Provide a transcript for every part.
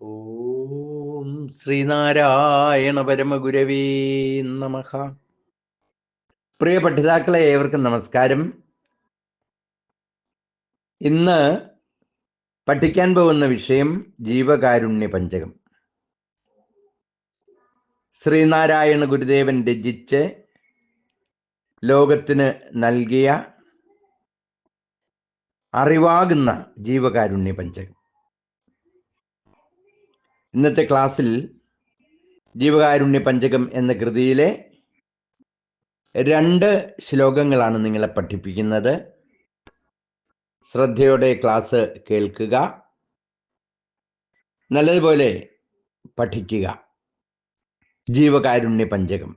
ഓം ശ്രീനാരായണ പരമഗുരവേ നമ. പ്രിയ പഠിതാക്കളെ ഏവർക്കും നമസ്കാരം. ഇന്ന് പഠിക്കാൻ പോകുന്ന വിഷയം ജീവകാരുണ്യ പഞ്ചകം. ശ്രീനാരായണ ഗുരുദേവൻ രചിച്ച് ലോകത്തിന് നൽകിയ അറിവാകുന്ന ജീവകാരുണ്യ പഞ്ചകം. ഇന്നത്തെ ക്ലാസ്സിൽ ജീവകാരുണ്യ പഞ്ചകം എന്ന കൃതിയിലെ രണ്ട് ശ്ലോകങ്ങളാണ് നിങ്ങളെ പഠിപ്പിക്കുന്നത്. ശ്രദ്ധയോടെ ക്ലാസ് കേൾക്കുക. നല്ലതുപോലെ പഠിക്കുക. ജീവകാരുണ്യ പഞ്ചകം.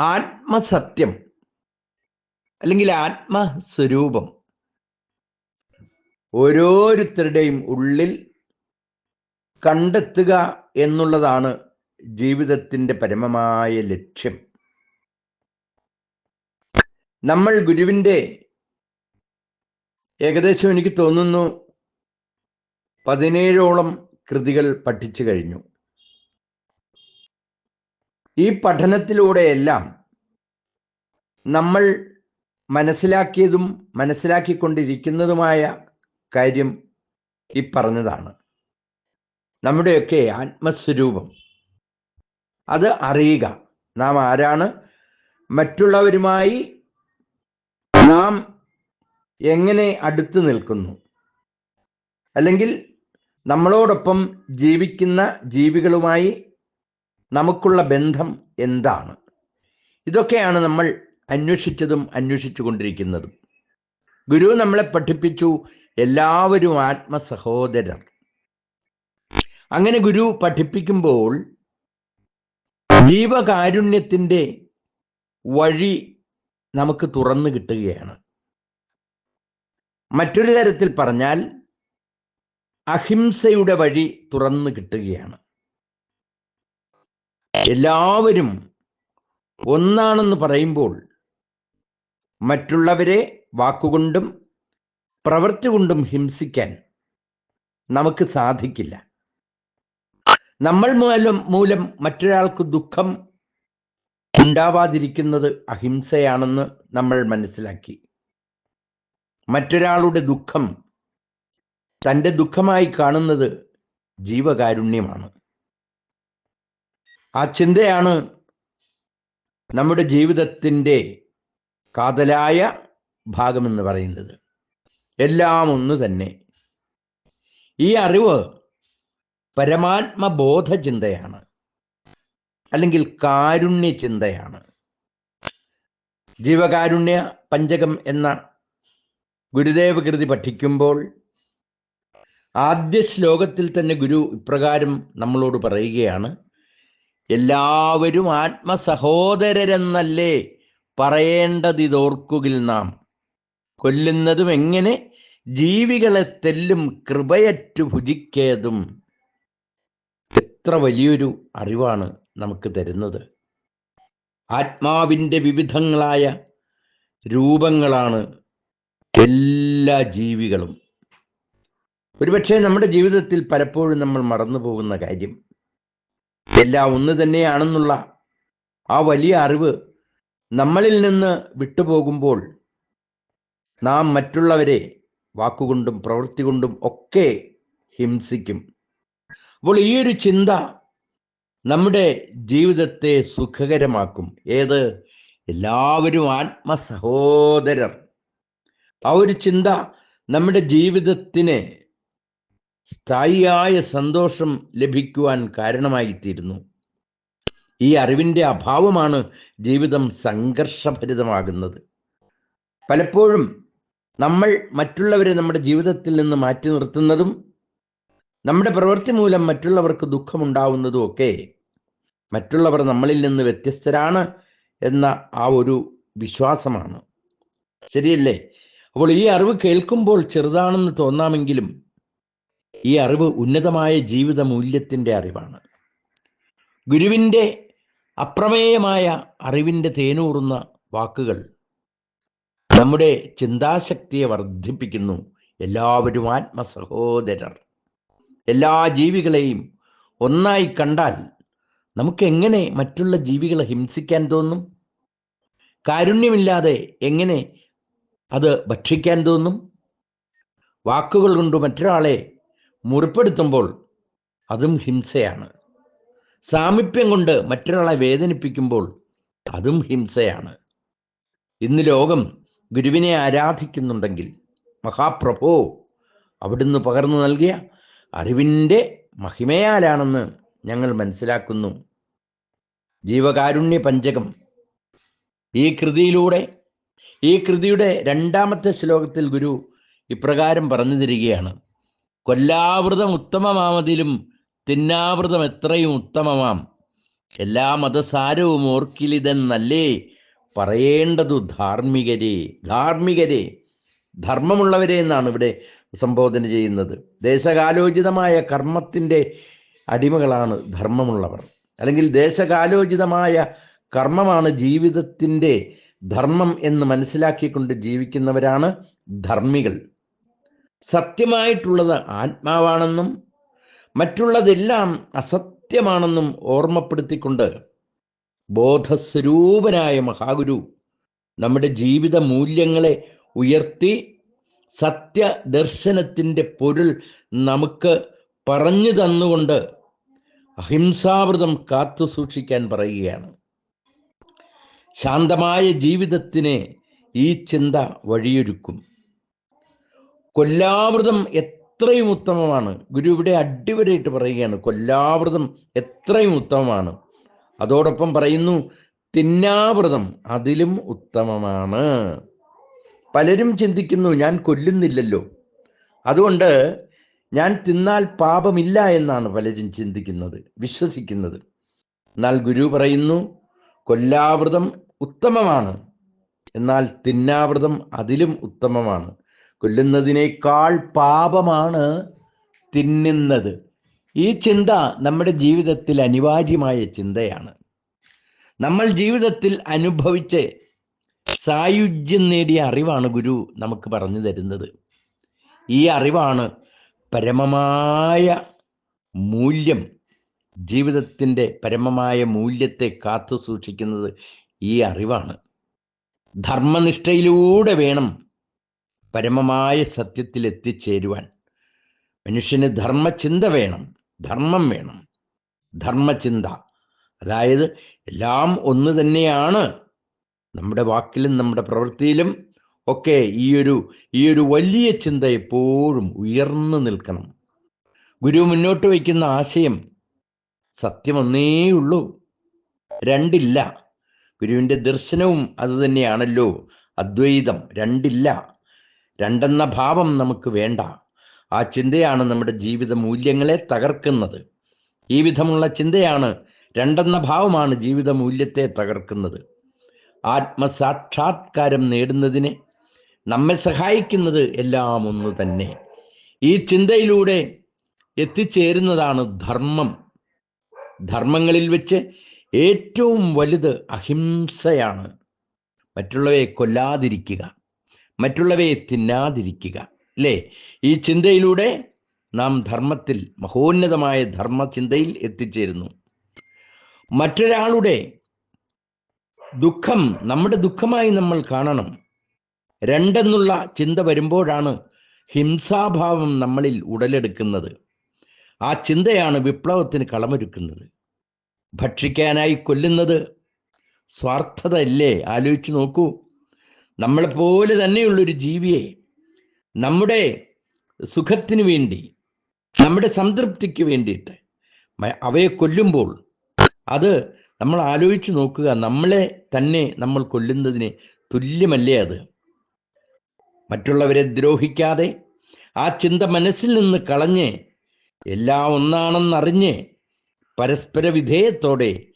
ആത്മസത്യം അല്ലെങ്കിൽ ആത്മസ്വരൂപം ഓരോരുത്തരുടെയും ഉള്ളിൽ കണ്ടെത്തുക എന്നുള്ളതാണ് ജീവിതത്തിന്റെ പരമമായ ലക്ഷ്യം. നമ്മൾ ഗുരുവിന്റെ ഏകദേശം എനിക്ക് തോന്നുന്നു പതിനേഴോളം കൃതികൾ പഠിച്ചു കഴിഞ്ഞു. ഈ പഠനത്തിലൂടെയെല്ലാം നമ്മൾ മനസ്സിലാക്കിയതും മനസ്സിലാക്കിക്കൊണ്ടിരിക്കുന്നതുമായ കാര്യം ഈ പറഞ്ഞതാണ്. നമ്മുടെയൊക്കെ ആത്മസ്വരൂപം. അത് അറിയുക. നാം ആരാണ്? മറ്റുള്ളവരുമായി നാം എങ്ങനെ അടുത്ത് നിൽക്കുന്നു? അല്ലെങ്കിൽ നമ്മളോടൊപ്പം ജീവിക്കുന്ന ജീവികളുമായി നമുക്കുള്ള ബന്ധം എന്താണ്? ഇതൊക്കെയാണ് നമ്മൾ അന്വേഷിച്ചതും അന്വേഷിച്ചു കൊണ്ടിരിക്കുന്നതും ഗുരു നമ്മളെ പഠിപ്പിച്ചു എല്ലാവരും ആത്മസഹോദരർ. അങ്ങനെ ഗുരു പഠിപ്പിക്കുമ്പോൾ ജീവകാരുണ്യത്തിന്റെ വഴി നമുക്ക് തുറന്നു കിട്ടുകയാണ്. മറ്റൊരു തരത്തിൽ പറഞ്ഞാൽ അഹിംസയുടെ വഴി തുറന്നു കിട്ടുകയാണ്. എല്ലാവരും ഒന്നാണെന്ന് പറയുമ്പോൾ മറ്റുള്ളവരെ വാക്കുകൊണ്ടും പ്രവൃത്തി കൊണ്ടും ഹിംസിക്കാൻ നമുക്ക് സാധിക്കില്ല. നമ്മൾ മൂലം മൂലം മറ്റൊരാൾക്ക് ദുഃഖം ഉണ്ടാവാതിരിക്കുന്നത് അഹിംസയാണെന്ന് നമ്മൾ മനസ്സിലാക്കി. മറ്റൊരാളുടെ ദുഃഖം തന്റെ ദുഃഖമായി കാണുന്നത് ജീവകാരുണ്യമാണ്. ആ ചിന്തയാണ് നമ്മുടെ ജീവിതത്തിന്റെ കാതലായ ഭാഗമെന്ന് പറയുന്നത്. എല്ലാം ഒന്ന് തന്നെ. ഈ അറിവ് പരമാത്മബോധ ചിന്തയാണ് അല്ലെങ്കിൽ കാരുണ്യ ചിന്തയാണ് ജീവകാരുണ്യ പഞ്ചകം എന്ന ഗുരുദേവ കൃതി പഠിക്കുമ്പോൾ ആദ്യ ശ്ലോകത്തിൽ തന്നെ ഗുരു ഇപ്രകാരം നമ്മളോട് പറയുകയാണ് എല്ലാവരും ആത്മസഹോദരരെന്നല്ലേ പറയേണ്ടതിതോർക്കുകിൽ നാം? കൊല്ലുന്നതും എങ്ങനെ? ജീവികളെ തെല്ലും കൃപയറ്റു ഭുജിക്കേതും? എത്ര വലിയൊരു അറിവാണ് നമുക്ക് തരുന്നത്. ആത്മാവിന്റെ വിവിധങ്ങളായ രൂപങ്ങളാണ് എല്ലാ ജീവികളും. ഒരുപക്ഷെ നമ്മുടെ ജീവിതത്തിൽ പലപ്പോഴും നമ്മൾ മറന്നു പോകുന്ന കാര്യം എല്ലാം ഒന്ന് തന്നെയാണെന്നുള്ള ആ വലിയ അറിവ് നമ്മളിൽ നിന്ന് വിട്ടുപോകുമ്പോൾ നാം മറ്റുള്ളവരെ വാക്കുകൊണ്ടും പ്രവൃത്തി കൊണ്ടും ഒക്കെ ഹിംസിക്കും. അപ്പോൾ ഈ ഒരു ചിന്ത നമ്മുടെ ജീവിതത്തെ സുഖകരമാക്കും. ഏത്? എല്ലാവരും ആത്മസഹോദരർ ആ ഒരു ചിന്ത നമ്മുടെ ജീവിതത്തിന് സ്ഥായിയായ സന്തോഷം ലഭിക്കുവാൻ കാരണമായിത്തീരുന്നു. ഈ അറിവിന്റെ അഭാവമാണ് ജീവിതം സംഘർഷഭരിതമാകുന്നത്. പലപ്പോഴും നമ്മൾ മറ്റുള്ളവരെ നമ്മുടെ ജീവിതത്തിൽ നിന്ന് മാറ്റി നിർത്തുന്നതും നമ്മുടെ പ്രവൃത്തി മൂലം മറ്റുള്ളവർക്ക് ദുഃഖമുണ്ടാവുന്നതും ഒക്കെ മറ്റുള്ളവർ നമ്മളിൽ നിന്ന് വ്യത്യസ്തരാണ് എന്ന ആ ഒരു വിശ്വാസമാണ്. ശരിയല്ലേ? അപ്പോൾ ഈ അറിവ് കേൾക്കുമ്പോൾ ചെറുതാണെന്ന് തോന്നാമെങ്കിലും ഈ അറിവ് ഉന്നതമായ ജീവിത മൂല്യത്തിന്റെ അറിവാണ്. ഗുരുവിന്റെ അപ്രമേയമായ അറിവിന്റെ തേനൂറുന്ന വാക്കുകൾ നമ്മുടെ ചിന്താശക്തിയെ വർദ്ധിപ്പിക്കുന്നു. എല്ലാവരും ആത്മസഹോദരർ. എല്ലാ ജീവികളെയും ഒന്നായി കണ്ടാൽ നമുക്ക് എങ്ങനെ മറ്റുള്ള ജീവികളെ ഹിംസിക്കാൻ തോന്നും? കാരുണ്യമില്ലാതെ എങ്ങനെ അത് ഭക്ഷിക്കാൻ തോന്നും? വാക്കുകൾ കൊണ്ട് മറ്റൊരാളെ മുറിപ്പെടുത്തുമ്പോൾ അതും ഹിംസയാണ്. സാമീപ്യം കൊണ്ട് മറ്റൊരാളെ വേദനിപ്പിക്കുമ്പോൾ അതും ഹിംസയാണ്. ഇന്ന് ലോകം ഗുരുവിനെ ആരാധിക്കുന്നുണ്ടെങ്കിൽ മഹാപ്രഭോ അവിടുന്ന് പകർന്നു നൽകിയ അറിവിന്റെ മഹിമയാലാണെന്ന് ഞങ്ങൾ മനസ്സിലാക്കുന്നു. ജീവകാരുണ്യ പഞ്ചകം. ഈ കൃതിയിലൂടെ ഈ കൃതിയുടെ രണ്ടാമത്തെ ശ്ലോകത്തിൽ ഗുരു ഇപ്രകാരം പറഞ്ഞു തരികയാണ്. കൊല്ലാവൃതം ഉത്തമമാമതിലും തിന്നാവൃതം എത്രയും ഉത്തമമാം. എല്ലാ മതസാരവും ഓർക്കിലിതെന്നല്ലേ പറയേണ്ടതു ധാർമ്മികരെ? ധാർമ്മികരെ. ധർമ്മമുള്ളവരെ എന്നാണ് ഇവിടെ സംബോധന ചെയ്യുന്നത്. ദേശകാലോചിതമായ കർമ്മത്തിന്റെ അടിമകളാണ് ധർമ്മമുള്ളവർ. അല്ലെങ്കിൽ ദേശകാലോചിതമായ കർമ്മമാണ് ജീവിതത്തിന്റെ ധർമ്മം എന്ന് മനസ്സിലാക്കിക്കൊണ്ട് ജീവിക്കുന്നവരാണ് ധർമ്മികൾ. സത്യമായിട്ടുള്ളത് ആത്മാവാണെന്നും മറ്റുള്ളതെല്ലാം അസത്യമാണെന്നും ഓർമ്മപ്പെടുത്തിക്കൊണ്ട് ബോധസ്വരൂപനായ മഹാഗുരു നമ്മുടെ ജീവിത മൂല്യങ്ങളെ ഉയർത്തി സത്യദർശനത്തിന്റെ പൊരുൾ നമുക്ക് പറഞ്ഞു തന്നുകൊണ്ട് അഹിംസാവൃതം കാത്തു സൂക്ഷിക്കാൻ പറയുകയാണ്. ശാന്തമായ ജീവിതത്തിന് ഈ ചിന്ത വഴിയൊരുക്കും. കൊല്ലാവൃതം എത്രയും ഉത്തമമാണ്. ഗുരു ഇവിടെ അടിവരായിട്ട് പറയുകയാണ് കൊല്ലാവൃതം എത്രയും ഉത്തമമാണ്. അതോടൊപ്പം പറയുന്നു തിന്നാവൃതം അതിലും ഉത്തമമാണ്. പലരും ചിന്തിക്കുന്നു ഞാൻ കൊല്ലുന്നില്ലല്ലോ. അതുകൊണ്ട് ഞാൻ തിന്നാൽ പാപമില്ല എന്നാണ് പലരും ചിന്തിക്കുന്നത് വിശ്വസിക്കുന്നത്. എന്നാൽ ഗുരു പറയുന്നു കൊല്ലാവൃതം ഉത്തമമാണ്. എന്നാൽ തിന്നാവൃതം അതിലും ഉത്തമമാണ്. കൊല്ലുന്നതിനേക്കാൾ പാപമാണ് തിന്നുന്നത്. ഈ ചിന്ത നമ്മുടെ ജീവിതത്തിൽ അനിവാര്യമായ ചിന്തയാണ്. നമ്മൾ ജീവിതത്തിൽ അനുഭവിച്ച് സായുജ്യം നേടിയ അറിവാണ് ഗുരു നമുക്ക് പറഞ്ഞു തരുന്നത്. ഈ അറിവാണ് പരമമായ മൂല്യം ജീവിതത്തിന്റെ പരമമായ മൂല്യത്തെ കാത്തു സൂക്ഷിക്കുന്നത് ഈ അറിവാണ്. ധർമ്മനിഷ്ഠയിലൂടെ വേണം പരമമായ സത്യത്തിൽ എത്തിച്ചേരുവാൻ. മനുഷ്യന് ധർമ്മചിന്ത വേണം ധർമ്മം വേണം. ധർമ്മചിന്ത. അതായത് എല്ലാം ഒന്ന് തന്നെയാണ്. നമ്മുടെ വാക്കിലും നമ്മുടെ പ്രവൃത്തിയിലും ഒക്കെ ഈ ഒരു ഈ ഒരു വലിയ ചിന്ത എപ്പോഴും ഉയർന്നു നിൽക്കണം. ഗുരു മുന്നോട്ട് വയ്ക്കുന്ന ആശയം സത്യമൊന്നേ ഉള്ളൂ രണ്ടില്ല. ഗുരുവിന്റെ ദർശനവും അതുതന്നെയാണല്ലോ അദ്വൈതം രണ്ടില്ല. രണ്ടെന്ന ഭാവം നമുക്ക് വേണ്ട. ആ ചിന്തയാണ് നമ്മുടെ ജീവിത മൂല്യങ്ങളെ തകർക്കുന്നത്. ഈ വിധമുള്ള ചിന്തയാണ് രണ്ടെന്ന ഭാവമാണ് ജീവിത മൂല്യത്തെ തകർക്കുന്നത്. ആത്മസാക്ഷാത്കാരം നേടുന്നതിന് നമ്മെ സഹായിക്കുന്നത് എല്ലാം ഒന്ന് തന്നെ. ഈ ചിന്തയിലൂടെ എത്തിച്ചേരുന്നതാണ് ധർമ്മം. ധർമ്മങ്ങളിൽ വെച്ച് ഏറ്റവും വലുത് അഹിംസയാണ്. മറ്റുള്ളവയെ കൊല്ലാതിരിക്കുക മറ്റുള്ളവയെ തിന്നാതിരിക്കുക അല്ലേ? ഈ ചിന്തയിലൂടെ നാം ധർമ്മത്തിൽ മഹോന്നതമായ ധർമ്മചിന്തയിൽ എത്തിച്ചേരുന്നു. മറ്റൊരാളുടെ ദുഃഖം നമ്മുടെ ദുഃഖമായി നമ്മൾ കാണണം. രണ്ടെന്നുള്ള ചിന്ത വരുമ്പോഴാണ് ഹിംസാഭാവം നമ്മളിൽ ഉടലെടുക്കുന്നത്. ആ ചിന്തയാണ് വിപ്ലവത്തിന് കളമൊരുക്കുന്നത്. ഭക്ഷിക്കാനായി കൊല്ലുന്നത് സ്വാർത്ഥത അല്ലേ ആലോചിച്ച് നോക്കൂ. നമ്മളെപ്പോലെ തന്നെയുള്ളൊരു ജീവിയെ നമ്മുടെ സുഖത്തിന് വേണ്ടി നമ്മുടെ സംതൃപ്തിക്ക് വേണ്ടിയിട്ട് അവയെ കൊല്ലുമ്പോൾ അത് നമ്മൾ ആലോചിച്ച് നോക്കുക നമ്മളെ തന്നെ നമ്മൾ കൊല്ലുന്നതിന് തുല്യമല്ലേ അത്? മറ്റുള്ളവരെ ദ്രോഹിക്കാതെ ആ ചിന്ത മനസ്സിൽ നിന്ന് കളഞ്ഞ് എല്ലാം ഒന്നാണെന്നറിഞ്ഞ് പരസ്പര വിധേയത്തോടെ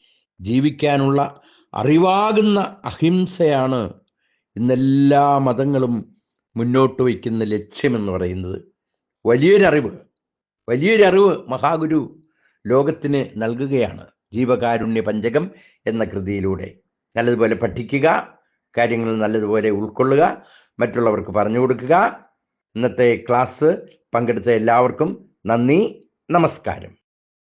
ജീവിക്കാനുള്ള അറിവാകുന്ന അഹിംസയാണ് ഇന്നെല്ലാ മതങ്ങളും മുന്നോട്ട് വയ്ക്കുന്ന ലക്ഷ്യമെന്ന് പറയുന്നത്. വലിയൊരറിവ് വലിയൊരറിവ് മഹാഗുരു ലോകത്തിന് നൽകുകയാണ്. ജീവകാരുണ്യ പഞ്ചകം എന്ന കൃതിയിലൂടെ. നല്ലതുപോലെ പഠിക്കുക കാര്യങ്ങൾ നല്ലതുപോലെ ഉൾക്കൊള്ളുക മറ്റുള്ളവർക്ക് പറഞ്ഞു കൊടുക്കുക. ഇന്നത്തെ ക്ലാസ് പങ്കെടുത്ത എല്ലാവർക്കും നന്ദി നമസ്കാരം.